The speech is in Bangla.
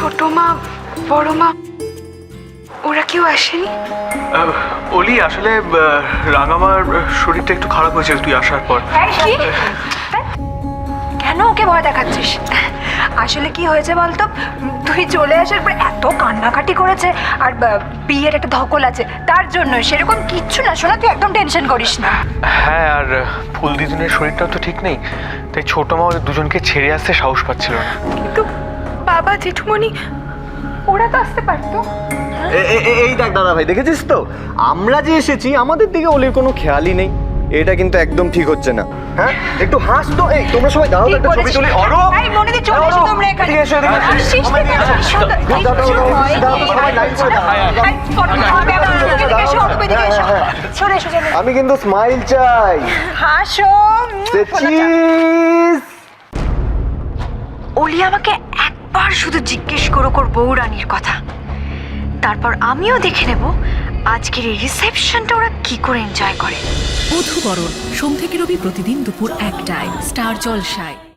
ছোট মা বড় মা ওরা কেউ আসেনি? ওলি আসলে রাঙামার শরীরটা একটু খারাপ হয়েছিল তুই আসার পর। কেন ওকে ভয় দেখাচ্ছিস? আসলে কি হয়েছে বলতো? তুই চলে আসার পর এত কান্নাকাটি করেছে আর বিয়ের একটা ধকল আছে তার জন্য সেরকম কিচ্ছু না শোনা তুই একদম টেনশন করিস না। হ্যাঁ আর ফুল দিদুনের শরীরটাও তো ঠিক নেই তাই ছোট মা ওদের দুজনকে ছেড়ে আসতে সাহস পাচ্ছিল না। কিন্তু বাবা জেঠুমণি ওরা তো আসতে পারতো। এই দেখ দাদা ভাই দেখেছিস তো? আমরা যে এসেছি আমাদের দিকে ওলির কোনো খেয়ালই নেই। এটা কিন্তু একদম ঠিক হচ্ছে না। হ্যাঁ? একটু হাস তো। এই তোমরা সবাই দাঁড়াও একটা ছবি তুলি। অরব এই, মনে দিয়ে চলে এসো তোমরা এখানে। এসো, এদিকে এসো। আসছিস থেকে? দাও, হয়নি। দাও, সবাই লাইন করে চলে আমি কিন্তু স্মাইল চাই। হাসো। চিজ অলি আমাকে একবার শুধু জিজ্ঞেস করো ওর বউরানির কথা। তারপর আমিও দেখে নেব আজকের এই রিসেপশনটা ওরা কি করে এনজয় করে। বধুবরণ সোম থেকে রবি প্রতিদিন দুপুর একটায়, স্টার জলসায়।